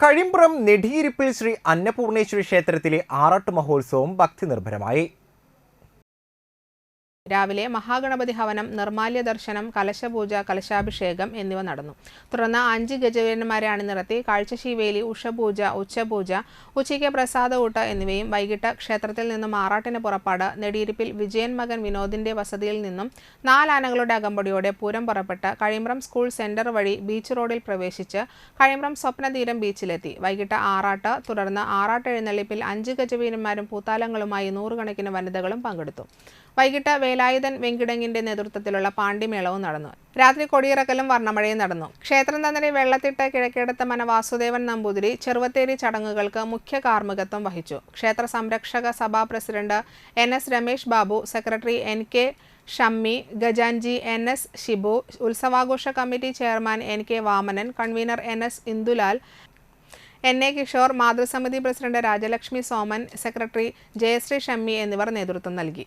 കഴിമ്പ്രം നെടിയിരിപ്പിൽ ശ്രീ അന്നപൂർണേശ്വരി ക്ഷേത്രത്തിലെ ആറാട്ട് മഹോത്സവം ഭക്തിനിർഭരമായി. രാവിലെ മഹാഗണപതി ഹവനം നിർമാല്യ ദർശനം കലശപൂജ കലശാഭിഷേകം എന്നിവ നടന്നു. തുടർന്ന് അഞ്ച് ഗജവീരന്മാരെ അണിനിരത്തി കാഴ്ചശീവേലി ഉഷപൂജ ഉച്ചപൂജ ഉച്ചയ്ക്ക് പ്രസാദകൂട്ട് എന്നിവയും വൈകിട്ട് ക്ഷേത്രത്തിൽ നിന്നും ആറാട്ടിന് പുറപ്പാട് നെടിയിരിപ്പിൽ വിജയൻ മകൻ വിനോദിന്റെ വസതിയിൽ നിന്നും നാലാനകളുടെ അകമ്പടിയോടെ പൂരം പുറപ്പെട്ട് കഴിമ്പ്രം സ്കൂൾ സെന്റർ വഴി ബീച്ച് റോഡിൽ പ്രവേശിച്ച് കഴിമ്പ്രം സ്വപ്നതീരം ബീച്ചിലെത്തി. വൈകിട്ട് ആറാട്ട് തുടർന്ന് ആറാട്ട് എഴുന്നള്ളിപ്പിൽ അഞ്ച് ഗജവീരന്മാരും പൂത്താലങ്ങളുമായി നൂറുകണക്കിന് വനിതകളും പങ്കെടുത്തു. വൈകിട്ട് വേലായുധൻ വെങ്കിടങ്ങിന്റെ നേതൃത്വത്തിലുള്ള പാണ്ഡിമേളവും നടന്നു. രാത്രി കൊടിയിറക്കലും വർണമഴയും നടന്നു. ക്ഷേത്രം തന്ത്രി വെള്ളത്തിട്ട് കിഴക്കേടത്ത് മന വാസുദേവൻ നമ്പൂതിരി ചെറുവത്തേരി ചടങ്ങുകൾക്ക് മുഖ്യ കാർമ്മികത്വം വഹിച്ചു. ക്ഷേത്ര സംരക്ഷക സഭാ president N S Ramesh Babu secretary N K Shammi ഗജാൻജി N S Shibu ഉത്സവാഘോഷ committee chairman N K Vamanan convener N S Indulal N A Kishore മാതൃസമിതി president Rajalakshmi Soman secretary Jayashree Shammi എന്നിവർ നേതൃത്വം നൽകി.